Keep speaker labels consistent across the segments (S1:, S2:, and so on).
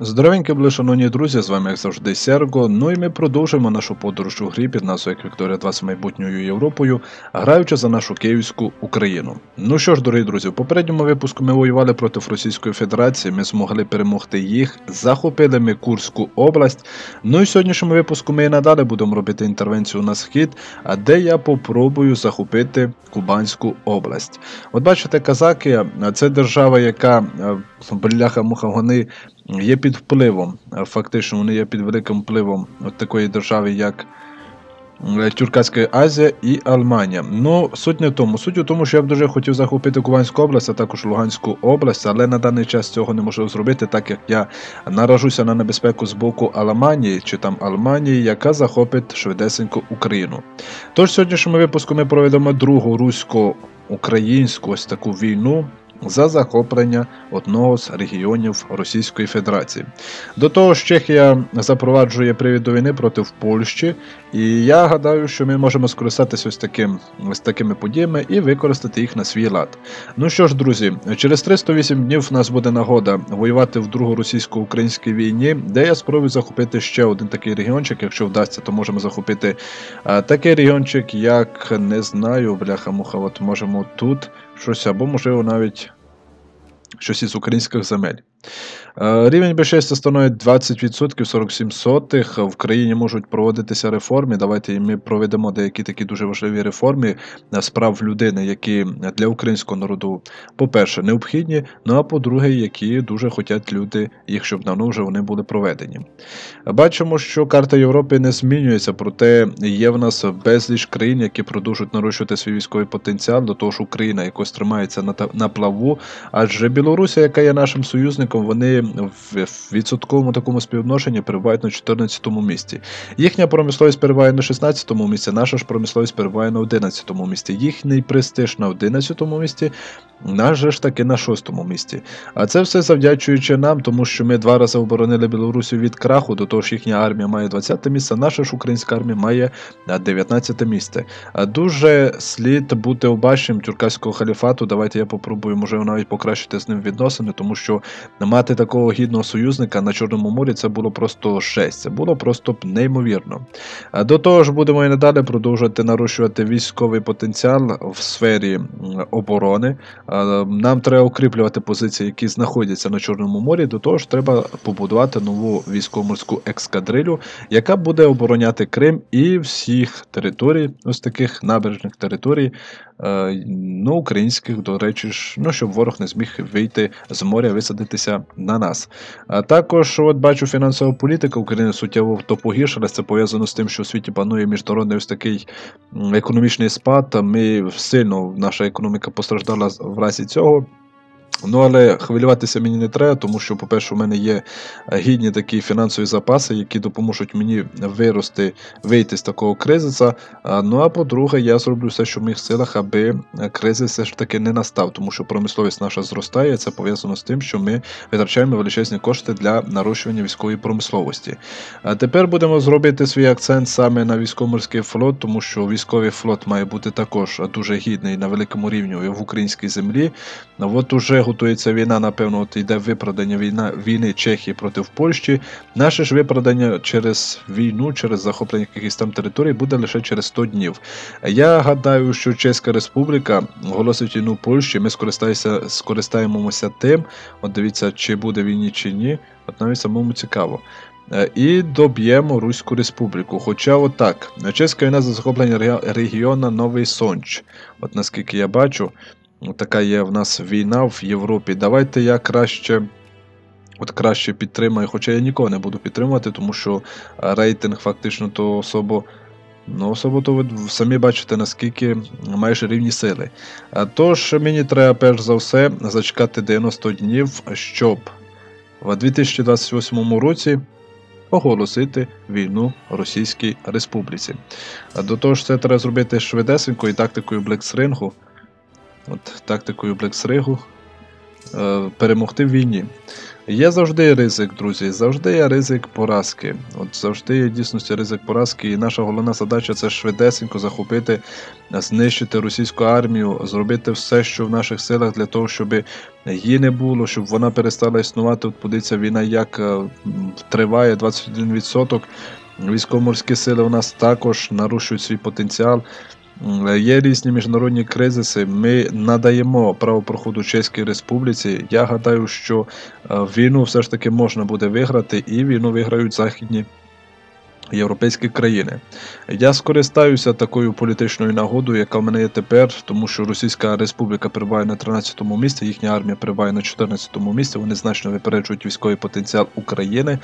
S1: Здоровенькі були, шановні друзі, з вами як завжди Серго. Ну і ми продовжуємо нашу подорож у грі під назвою як Вікторія 2 з майбутньою Європою, граючи за нашу Київську Україну. Ну що ж, дорогі друзі, в попередньому випуску ми воювали проти Російської Федерації, ми змогли перемогти їх, захопили ми Курську область. Ну і в сьогоднішньому випуску ми і надалі будемо робити інтервенцію на схід, а де я попробую захопити Кубанську область. От бачите, казаки, це держава, яка бляха-муха, вони є під впливом. Фактично, вони є під великим впливом от такої держави, як Тюркська Азія і Алманія. Ну, суть не в тому. Суть у тому, що я б дуже хотів захопити Кубанську область, а також Луганську область, але на даний час цього не можу зробити, так як я наражуся на небезпеку з боку Алманії чи там Алманії, яка захопить швидесенько Україну. Тож в сьогоднішньому випуску ми проведемо другу русько-українську ось таку війну за захоплення одного з регіонів Російської Федерації. До того ж, Чехія запроваджує привід до війни проти Польщі, і я гадаю, що ми можемо скористатися ось таким, ось такими подіями і використати їх на свій лад. Ну що ж, друзі, через 308 днів в нас буде нагода воювати в другу російсько-українській війні, де я спробую захопити ще один такий регіончик. Якщо вдасться, то можемо захопити такий регіончик, як не знаю, бляха-муха, от можемо тут щось або, можливо, навіть щось із українських земель. Е, рівень Б6 становить 20% 47 сотих. В країні можуть проводитися реформи. Давайте ми проведемо деякі такі дуже важливі реформи справ людини, які для українського народу, по-перше, необхідні, ну а по-друге, які дуже хочуть люди, їх щоб давно вже вони були проведені. Бачимо, що карта Європи не змінюється, проте є в нас безліч країн, які продовжують нарощувати свій військовий потенціал, до того ж Україна якось тримається на плаву, адже Білорусія, яка є нашим союзником, вони в відсотковому такому співвідношенні перебувають на 14 му місці. Їхня промисловість перебуває на 16 му місці, наша ж промисловість перебуває на 11 му місці. Їхній престиж на 11 му місці, наш же ж таки на 6 му місці. А це все завдячуючи нам, тому що ми два рази оборонили Білорусію від краху, до того ж їхня армія має 20 те місце, наша ж українська армія має 19 місце. Дуже слід бути обачним тюркського халіфату. Давайте я попробую, можливо, навіть покращити з ним відносини, тому що мати такого гідного союзника на Чорному морі це було просто жесть, це було просто неймовірно. До того ж, будемо і надалі продовжувати нарощувати військовий потенціал в сфері оборони. Нам треба укріплювати позиції, які знаходяться на Чорному морі. До того ж, треба побудувати нову військово-морську екскадрилю, яка буде обороняти Крим і всіх територій, ось таких набережних територій, ну, українських, до речі, ж, ну, щоб ворог не зміг вийти з моря, висадитися на нас. А також от бачу фінансова політика України суттєво то погіршилась. Це пов'язано з тим, що у світі панує міжнародний ось такий економічний спад. Ми сильно наша економіка постраждала в разі цього. Ну, але хвилюватися мені не треба, тому що, по-перше, у мене є е, гідні такі фінансові запаси, які допоможуть мені вирости, вийти з такого кризиса. Ну а по-друге, я зроблю все, що в моїх силах, аби е, кризис все ж таки не настав, тому що промисловість наша зростає. Це пов'язано з тим, що ми витрачаємо величезні кошти для нарощування військової промисловості. А тепер будемо зробити свій акцент саме на військово-морський флот, тому що військовий флот має бути також дуже гідний на великому рівні в українській землі. От уже готується війна, напевно, от йде виправдання війна, війни Чехії проти Польщі. Наше ж виправдання через війну, через захоплення якихось там територій буде лише через 100 днів. Я гадаю, що Чеська Республіка оголосить війну Польщі, ми скористаємося тим. От дивіться, чи буде війні, чи ні. От навіть самому цікаво. Е, і доб'ємо Руську Республіку. Хоча отак, чеська війна за захоплення регіону Новий Сонч. От наскільки я бачу, така є в нас війна в Європі. Давайте я краще. От краще підтримаю, хоча я нікого не буду підтримувати, тому що рейтинг фактично то особо. Ну, особо то ви самі бачите, наскільки майже рівні сили. Тож мені треба перш за все зачекати 90 днів, щоб в 2028 році оголосити війну Російській Республіці. До того ж, це треба зробити швидесенько і тактикою Блекс-рингу. От Тактикою Блекс-ригу е, перемогти в війні. Є завжди ризик, друзі, завжди є ризик поразки. От завжди є дійсності ризик поразки, і наша головна задача це швидесенько захопити, знищити російську армію, зробити все, що в наших силах для того, щоб її не було, щоб вона перестала існувати. От подивіться, війна як е, триває 21%. Військово-морські сили у нас також нарушують свій потенціал. Є різні міжнародні кризиси. Ми надаємо право проходу Чеській Республіці. Я гадаю, що е, війну все ж таки можна буде виграти, і війну виграють західні європейські країни. Я скористаюся такою політичною нагодою, яка в мене є тепер, тому що Російська Республіка перебуває на 13-му місці, їхня армія перебуває на 14-му місці. Вони значно випереджують військовий потенціал України.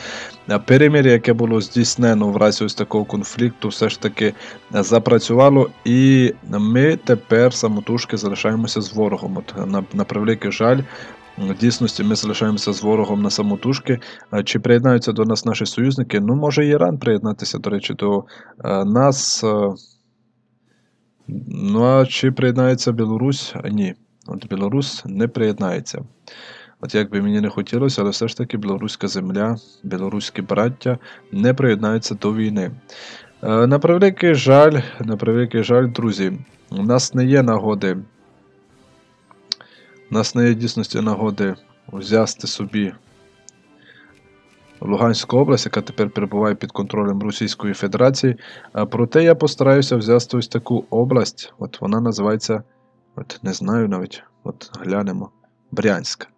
S1: Перемір'я, яке було здійснено в разі ось такого конфлікту, все ж таки запрацювало, і ми тепер самотужки залишаємося з ворогом. От на, на превеликий жаль. В дійсності ми залишаємося з ворогом на самотужки. Чи приєднаються до нас наші союзники? Ну, може Іран приєднатися, до речі, до е, нас. Е, ну, а чи приєднається Білорусь? Ні. От Білорусь не приєднається. От як би мені не хотілося, але все ж таки білоруська земля, білоруські браття не приєднаються до війни. Е, на превеликий жаль, на превеликий жаль, друзі, у нас не є нагоди нас не є дійсності нагоди взяти собі Луганську область, яка тепер перебуває під контролем Російської Федерації. Проте я постараюся взяти ось таку область. От вона називається, от не знаю навіть, от глянемо, Брянськ.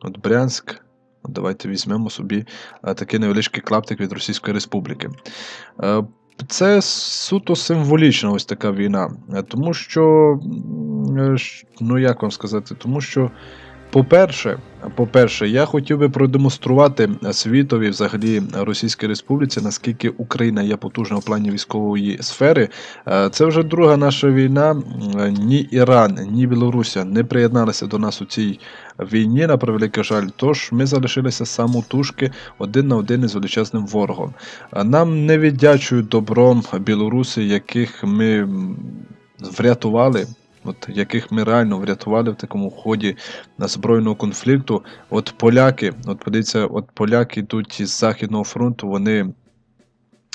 S1: От Брянськ. Давайте візьмемо собі такий невеличкий клаптик від Російської Республіки. Це суто символічна ось така війна. Тому що, ну як вам сказати, тому що по-перше, по-перше, я хотів би продемонструвати світові, взагалі Російській Республіці, наскільки Україна є потужна в плані військової сфери. Е, це вже друга наша війна. Ні Іран, ні Білоруся не приєдналися до нас у цій війні, на превеликий жаль. Тож ми залишилися самотужки один на один із величезним ворогом. Нам не віддячують добром білоруси, яких ми врятували от яких ми реально врятували в такому ході на збройного конфлікту. От поляки, от подивіться, от поляки йдуть із Західного фронту, вони.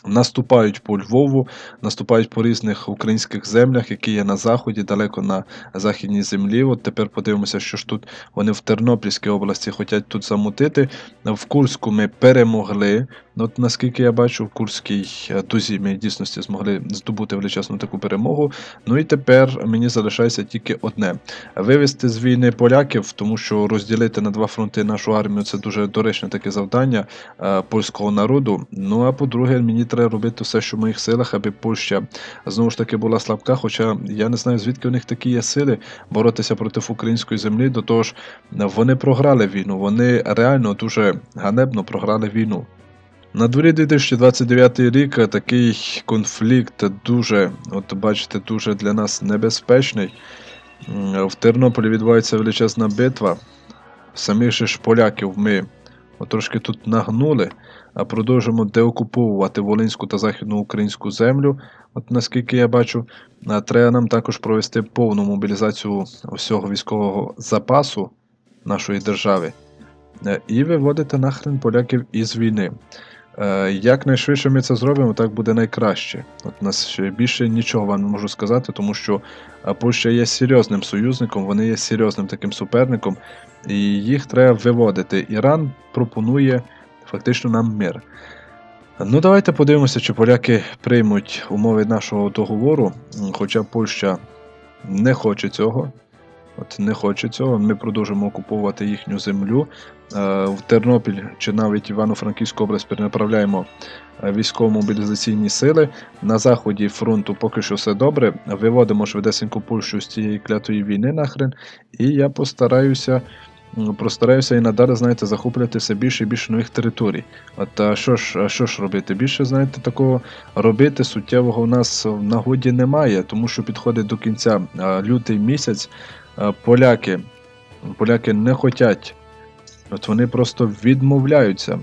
S1: Наступають по Львову, наступають по різних українських землях, які є на заході, далеко на західній землі. От тепер подивимося, що ж тут вони в Тернопільській області хочуть тут замутити. В Курську ми перемогли. От Наскільки я бачу, в Курській дузі ми дійсності змогли здобути величезну таку перемогу. Ну і тепер мені залишається тільки одне: вивести з війни поляків, тому що розділити на два фронти нашу армію це дуже доречне таке завдання е, польського народу. Ну а по-друге, мені треба робити все, що в моїх силах, аби Польща знову ж таки була слабка. Хоча я не знаю, звідки у них такі є сили боротися проти української землі. До того ж, вони програли війну, вони реально дуже ганебно програли війну. На дворі 2029 рік такий конфлікт дуже, от бачите, дуже для нас небезпечний. В Тернополі відбувається величезна битва. Самих же ж поляків ми от трошки тут нагнули, а продовжуємо деокуповувати Волинську та Західну українську землю. От наскільки я бачу, треба нам також провести повну мобілізацію всього військового запасу нашої держави е, і виводити нахрен поляків із війни. Е, якнайшвидше ми це зробимо, так буде найкраще. От нас більше нічого вам не можу сказати, тому що е, Польща є серйозним союзником, вони є серйозним таким суперником, і їх треба виводити. Іран пропонує фактично нам мир. Ну, давайте подивимося, чи поляки приймуть умови нашого договору, хоча Польща не хоче цього. От Не хоче цього, ми продовжимо окуповувати їхню землю. Е, в Тернопіль чи навіть Івано-Франківську область перенаправляємо е, військово-мобілізаційні сили. На заході фронту поки що все добре. Виводимо швидесеньку Польщу з цієї клятої війни нахрен. І я постараюся. Простараюся і надалі, знаєте, захоплювати все більше і більше нових територій. От а що ж а що ж робити? Більше, знаєте, такого робити суттєвого у нас в нагоді немає, тому що підходить до кінця лютий місяць. Поляки поляки не хочуть От вони просто відмовляються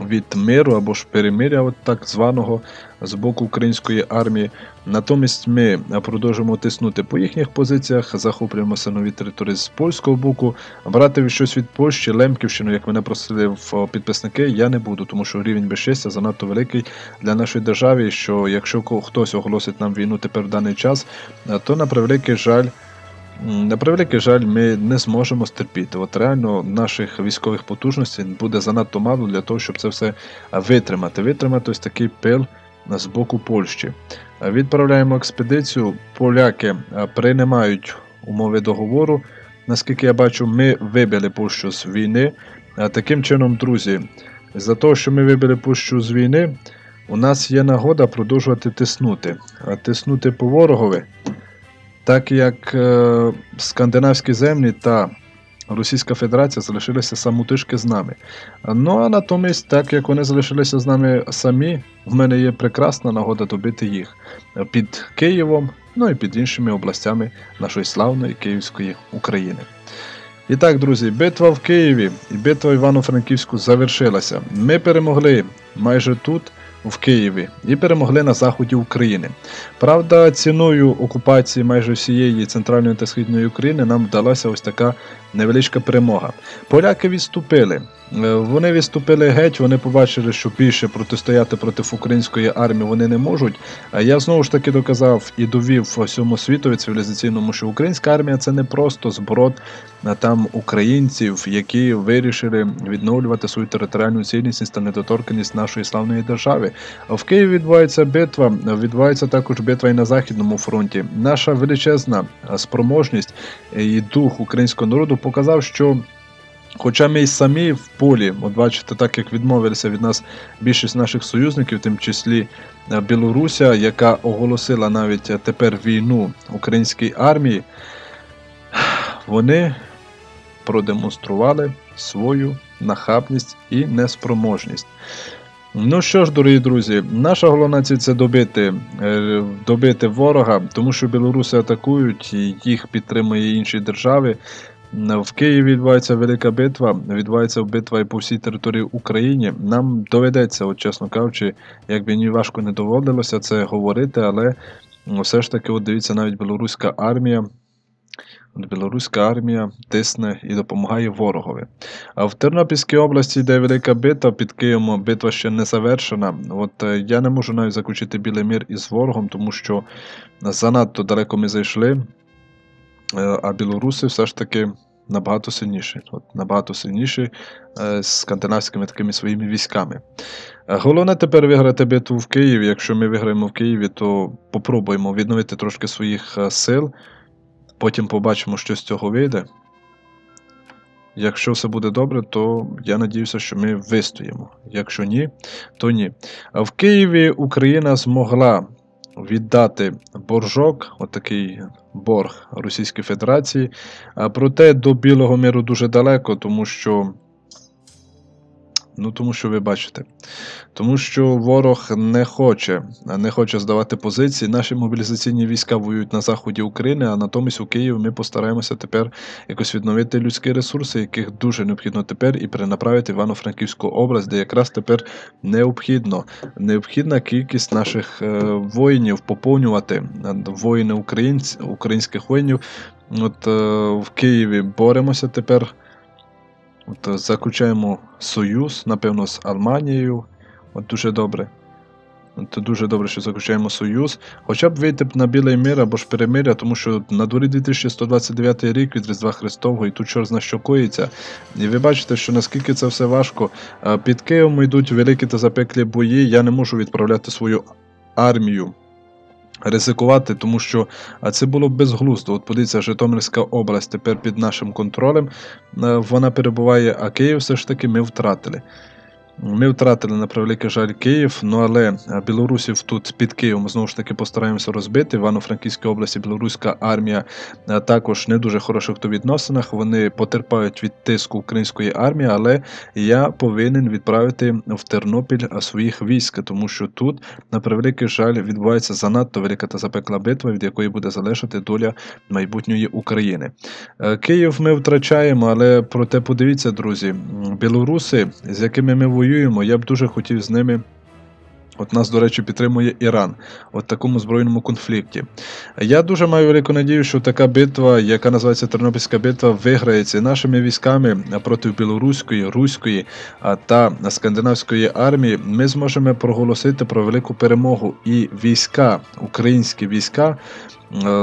S1: від миру або ж перемиря, от так званого з боку української армії. Натомість ми продовжуємо тиснути по їхніх позиціях, захоплюємося нові території з польського боку. Брати щось від Польщі, Лемківщину, як мене просили в підписники, я не буду, тому що рівень безчестя занадто великий для нашої держави. Що якщо хтось оголосить нам війну тепер в даний час, то на превеликий жаль. На превеликий жаль, ми не зможемо стерпіти. От реально наших військових потужностей буде занадто мало для того, щоб це все витримати. Витримати ось такий пил з боку Польщі. Відправляємо експедицію. Поляки приймають умови договору. Наскільки я бачу, ми вибили Польщу з війни. Таким чином, друзі, за те, що ми вибили Польщу з війни, у нас є нагода продовжувати тиснути. Тиснути по ворогові так як е, скандинавські землі та Російська Федерація залишилися самотишки з нами. Ну а натомість, так як вони залишилися з нами самі, в мене є прекрасна нагода добити їх під Києвом, ну і під іншими областями нашої славної Київської України. І так, друзі, битва в Києві і битва Івано-Франківську завершилася. Ми перемогли майже тут в Києві і перемогли на заході України. Правда, ціною окупації майже всієї центральної та східної України нам вдалася ось така невеличка перемога. Поляки відступили. Е, вони відступили геть, вони побачили, що більше протистояти проти української армії вони не можуть. Я знову ж таки доказав і довів всьому світові цивілізаційному, що українська армія це не просто зброд там українців, які вирішили відновлювати свою територіальну цілісність та недоторканість нашої славної держави. В Києві відбувається битва, відбувається також битва і на західному фронті. Наша величезна спроможність і дух українського народу показав, що. Хоча ми й самі в полі, от бачите, так як відмовилися від нас більшість наших союзників, тим числі е, Білоруся, яка оголосила навіть е, тепер війну українській армії, вони продемонстрували свою нахабність і неспроможність. Ну що ж, дорогі друзі, наша головна ціль це добити е, добити ворога, тому що білоруси атакують, їх підтримує інші держави. В Києві відбувається велика битва, відбувається битва і по всій території України. Нам доведеться, от чесно кажучи, як би ні важко не доводилося це говорити, але все ж таки, от дивіться, навіть білоруська армія. Білоруська армія тисне і допомагає ворогові. А в Тернопільській області йде велика битва під Києвом, битва ще не завершена. От е, я не можу навіть заключити білий мір із ворогом, тому що занадто далеко ми зайшли. Е, а білоруси все ж таки набагато сильніші. От, Набагато сильніші е, з скандинавськими такими своїми військами. Е, головне тепер виграти битву в Києві. Якщо ми виграємо в Києві, то попробуємо відновити трошки своїх сил. Потім побачимо, що з цього вийде. Якщо все буде добре, то я надіюся, що ми вистоїмо. Якщо ні, то ні. А в Києві Україна змогла віддати боржок, отакий борг Російської Федерації. Проте до Білого миру дуже далеко, тому що Ну, тому що ви бачите. Тому що ворог не хоче не хоче здавати позиції. Наші мобілізаційні війська воюють на заході України, а натомість у Києві ми постараємося тепер якось відновити людські ресурси, яких дуже необхідно тепер, і перенаправити Івано-Франківську область, де якраз тепер необхідно необхідна кількість наших е, воїнів поповнювати воїни українць, українських воїнів. От е, в Києві боремося тепер. От Заключаємо союз, напевно, з Алманією. От Дуже добре. От Дуже добре, що заключаємо союз. Хоча б вийти на білий мир або ж перемиря, тому що на дворі 2129 рік від Різдва Христового і тут чорт зна що коїться. І ви бачите, що наскільки це все важко. Під Києвом йдуть великі та запеклі бої. Я не можу відправляти свою армію ризикувати, тому що це було безглуздо. От подивіться, Житомирська область тепер під нашим контролем. Е, вона перебуває, а Київ все ж таки ми втратили. Ми втратили на превеликий жаль Київ, ну але е, білорусів тут під Києвом знову ж таки постараємося розбити. В Івано-Франківській області білоруська армія е, також не дуже хороших то відносинах. Вони потерпають від тиску української армії, але я повинен відправити в Тернопіль е, своїх військ, тому що тут, на превеликий жаль, відбувається занадто велика та запекла битва, від якої буде залежати доля майбутньої України. Київ ми втрачаємо, але проте подивіться, друзі, білоруси, з якими ми воюємо, воюємо. Я б дуже хотів з ними От нас, до речі, підтримує Іран в такому збройному конфлікті. Я дуже маю велику надію, що така битва, яка називається Тернопільська битва, виграється нашими військами проти білоруської, руської та скандинавської армії. Ми зможемо проголосити про велику перемогу і війська, українські війська.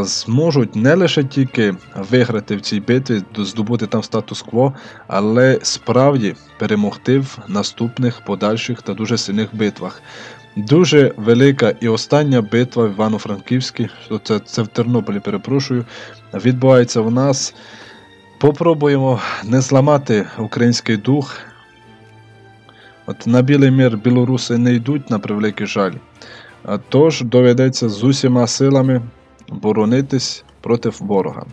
S1: Зможуть не лише тільки виграти в цій битві, здобути там статус-кво, але справді перемогти в наступних подальших та дуже сильних битвах. Дуже велика і остання битва в Івано-Франківській, це, це в Тернополі, перепрошую, відбувається в нас. Попробуємо не зламати український дух. От На білий мір білоруси не йдуть на превеликий жаль. Тож доведеться з усіма силами боронитись проти ворога.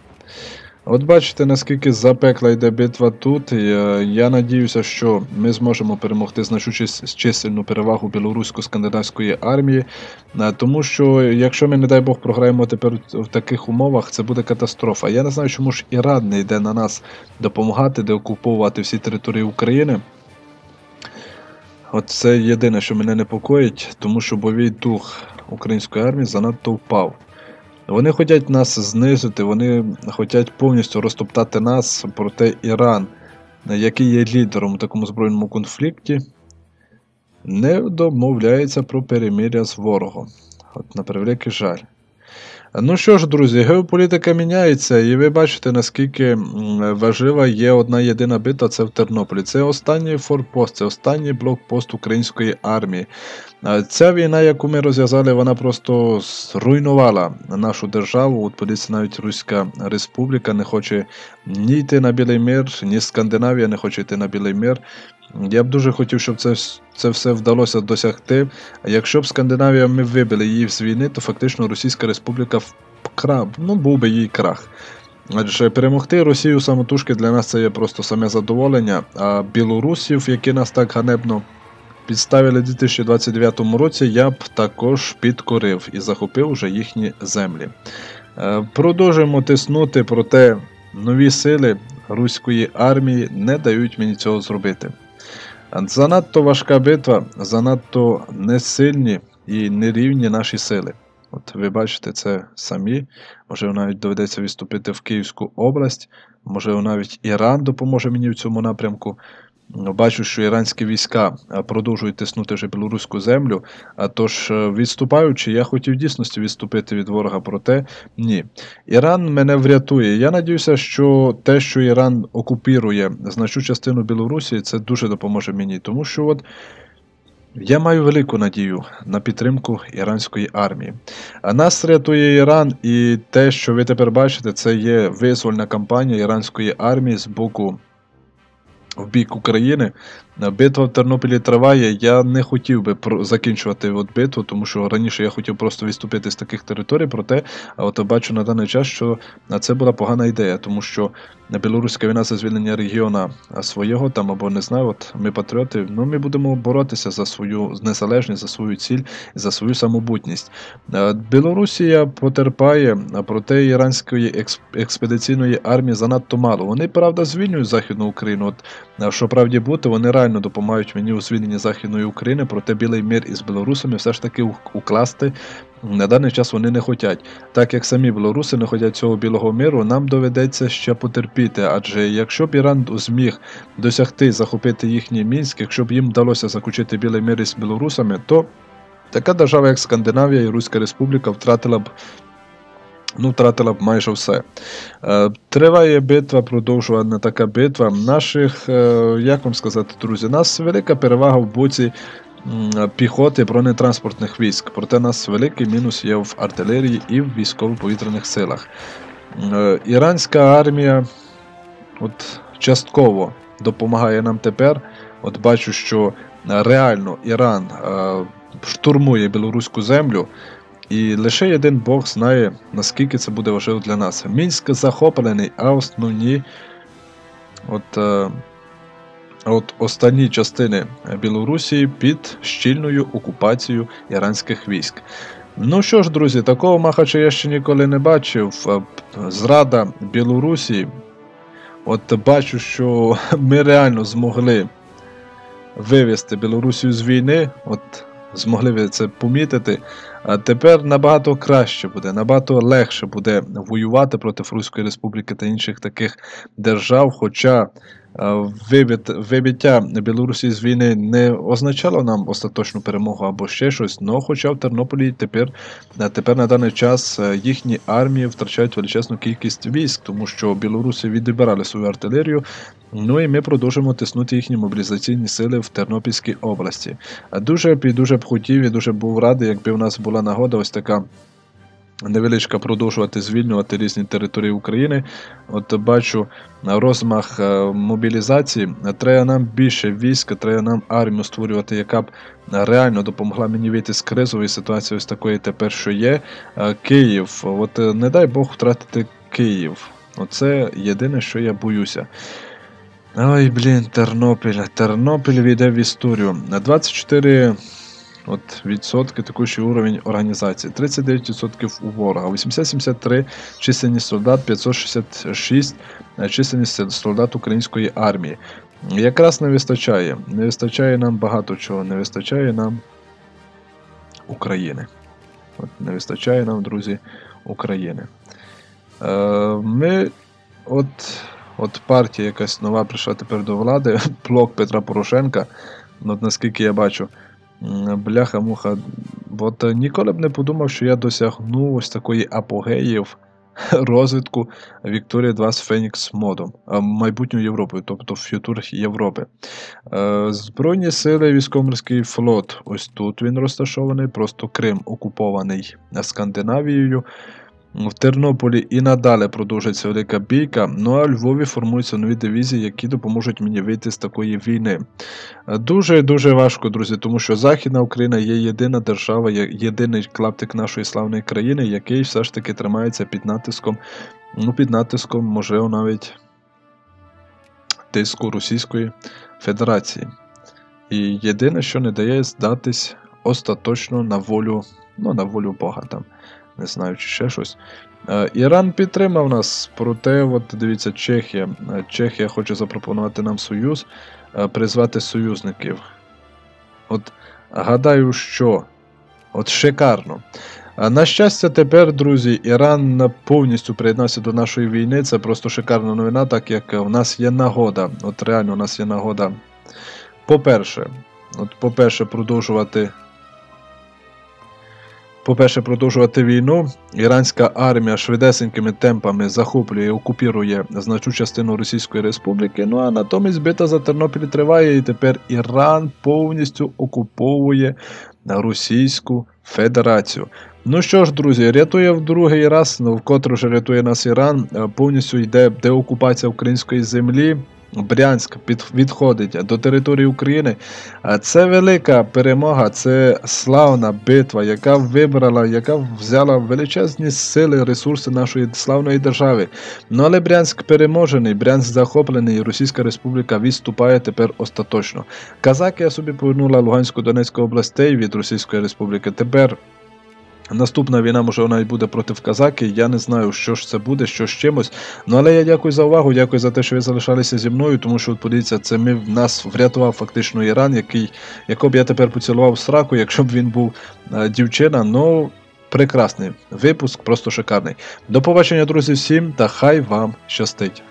S1: От бачите, наскільки запекла йде битва тут. Я, я надіюся, що ми зможемо перемогти значну чисельну перевагу білорусько-скандинавської армії, е, тому що якщо ми, не дай Бог, програємо тепер в таких умовах, це буде катастрофа. Я не знаю, чому ж Іран не йде на нас допомагати, де окуповувати всі території України. От це єдине, що мене непокоїть, тому що бойовий дух української армії занадто впав. Вони хочуть нас знизити, вони хочуть повністю розтоптати нас, проте Іран, який є лідером у такому збройному конфлікті, не домовляється про перемиря з ворогом. От на превеликий жаль. Ну що ж, друзі, геополітика міняється, і ви бачите, наскільки важлива є одна єдина бита це в Тернополі. Це останній форпост, це останній блокпост української армії. Ця війна, яку ми розв'язали, вона просто зруйнувала нашу державу. От подивіться, навіть Руська Республіка не хоче ні йти на Білий мир, ні Скандинавія не хоче йти на Білий мир. Я б дуже хотів, щоб це це все вдалося досягти. Якщо б Скандинавія ми вибили її з війни, то фактично Російська Республіка вкрав, ну був би її крах. Адже перемогти Росію самотужки для нас це є просто саме задоволення. А білорусів, які нас так ганебно підставили у 2029 році, я б також підкорив і захопив вже їхні землі. Е, продовжуємо тиснути, проте нові сили руської армії не дають мені цього зробити. Занадто важка битва, занадто несильні і нерівні наші сили. От ви бачите це самі. Може навіть доведеться відступити в Київську область, може навіть Іран допоможе мені в цьому напрямку. Бачу, що іранські війська продовжують тиснути вже білоруську землю. А тож, е, відступаючи, я хотів дійсності відступити від ворога, проте ні. Іран мене врятує. Я надіюся, що те, що Іран окупірує значну частину Білорусі, це дуже допоможе мені, тому що от. Я маю велику надію на підтримку іранської армії. А нас рятує Іран, і те, що ви тепер бачите, це є визвольна кампанія іранської армії з боку в бік України. Битва в Тернополі триває. Я не хотів би закінчувати от битву, тому що раніше я хотів просто відступити з таких територій, проте от бачу на даний час, що це була погана ідея, тому що білоруська війна за звільнення регіону свого там або не знаю, от ми патріоти, ну ми будемо боротися за свою незалежність, за свою ціль за свою самобутність. Білорусія потерпає, проте іранської експедиційної армії занадто мало. Вони правда звільнюють Західну Україну. От що правді бути, вони реально реально допомагають мені у звільненні Західної України, проте білий мір із білорусами все ж таки укласти на даний час вони не хочуть. Так як самі білоруси не хочуть цього білого миру, нам доведеться ще потерпіти. Адже якщо б Іран зміг досягти захопити їхній мінськ, якщо б їм вдалося закучити білий мир із білорусами, то така держава, як Скандинавія і Руська Республіка, втратила б ну, втратила б майже все. Е, триває битва, продовжувана така битва. Наших, е, як вам сказати, друзі, нас велика перевага в боці піхоти бронетранспортних військ. Проте нас великий мінус є в артилерії і в військово-повітряних силах. Е, іранська армія от частково допомагає нам тепер. От бачу, що реально Іран штурмує білоруську землю. І лише один Бог знає, наскільки це буде важливо для нас. Мінськ захоплений, а основні от, е, от останні частини Білорусі під щільною окупацією іранських військ. Ну що ж, друзі, такого махача я ще ніколи не бачив. Е, зрада Білорусі. От бачу, що ми реально змогли вивести Білорусію з війни. От змогли ви це помітити. А тепер набагато краще буде, набагато легше буде воювати проти Руської Республіки та інших таких держав. Хоча вибіт, вибиття Білорусі з війни не означало нам остаточну перемогу або ще щось, але хоча в Тернополі тепер тепер на даний час е, їхні армії втрачають величезну кількість військ, тому що білоруси відібрали свою артилерію. Ну і ми продовжуємо тиснути їхні мобілізаційні сили в Тернопільській області. Дуже б і дуже б хотів і дуже був радий, якби в нас була нагода ось така невеличка продовжувати звільнювати різні території України. От бачу розмах мобілізації. Треба нам більше війська, треба нам армію створювати, яка б реально допомогла мені вийти з кризової ситуації, ось такої тепер, що є. Київ, от не дай Бог втратити Київ. Оце єдине, що я боюся. Ой, блін, Тернопіль. Тернопіль війде в історію. На 24 От відсотки текущий уровень організації. 39% у ворога, 873 численність солдат, 566 е, численність солдат української армії. Якраз не вистачає. Не вистачає нам багато чого, не вистачає нам України. От Не вистачає нам, друзі, України. Е, Ми от. От партія якась нова прийшла тепер до влади, блок Петра Порошенка. От наскільки я бачу, Бляха-муха. От ніколи б не подумав, що я досягну ось такої апогеї в розвитку Вікторія 2 з Фенікс модом, майбутньою Європою, тобто ф'ютур Європи. Е, Збройні сили, військово-морський флот. Ось тут він розташований, просто Крим окупований Скандинавією. В Тернополі і надалі продовжується велика бійка, ну а у Львові формуються нові дивізії, які допоможуть мені вийти з такої війни. Дуже-дуже важко, друзі, тому що Західна Україна є єдина держава, єдиний клаптик нашої славної країни, який все ж таки тримається під натиском, ну, під натиском, можливо, навіть тиску Російської Федерації. І єдине, що не дає здатись остаточно на волю, ну, на волю Бога там не знаю, чи ще щось. Е, Іран підтримав нас, проте, от дивіться, Чехія. Е, Чехія хоче запропонувати нам союз, е, призвати союзників. От гадаю, що От шикарно. На щастя, тепер, друзі, Іран повністю приєднався до нашої війни. Це просто шикарна новина, так як в нас є нагода. От реально у нас є нагода. По-перше, от по-перше, продовжувати по-перше, продовжувати війну. Іранська армія швидесенькими темпами захоплює і окупірує значну частину Російської Республіки. Ну а натомість битва за Тернопіль триває, і тепер Іран повністю окуповує Російську Федерацію. Ну що ж, друзі, рятує в другий раз, ну вкотре вже рятує нас Іран. Повністю йде деокупація української землі. Брянськ відходить до території України. Це велика перемога, це славна битва, яка вибрала, яка взяла величезні сили, ресурси нашої славної держави. Ну але Брянськ переможений, Брянськ захоплений, і Російська Республіка відступає тепер остаточно. Казаки собі повернула Луганську Донецьку областей від Російської Республіки. Тепер. Наступна війна, може, вона й буде проти казаки. Я не знаю, що ж це буде, що з чимось. Ну але я дякую за увагу, дякую за те, що ви залишалися зі мною, тому що, от подивіться, це ми нас врятував фактично Іран, який, якого б я тепер поцілував сраку, якщо б він був а, дівчина. Ну, прекрасний випуск, просто шикарний. До побачення, друзі, всім, та хай вам щастить.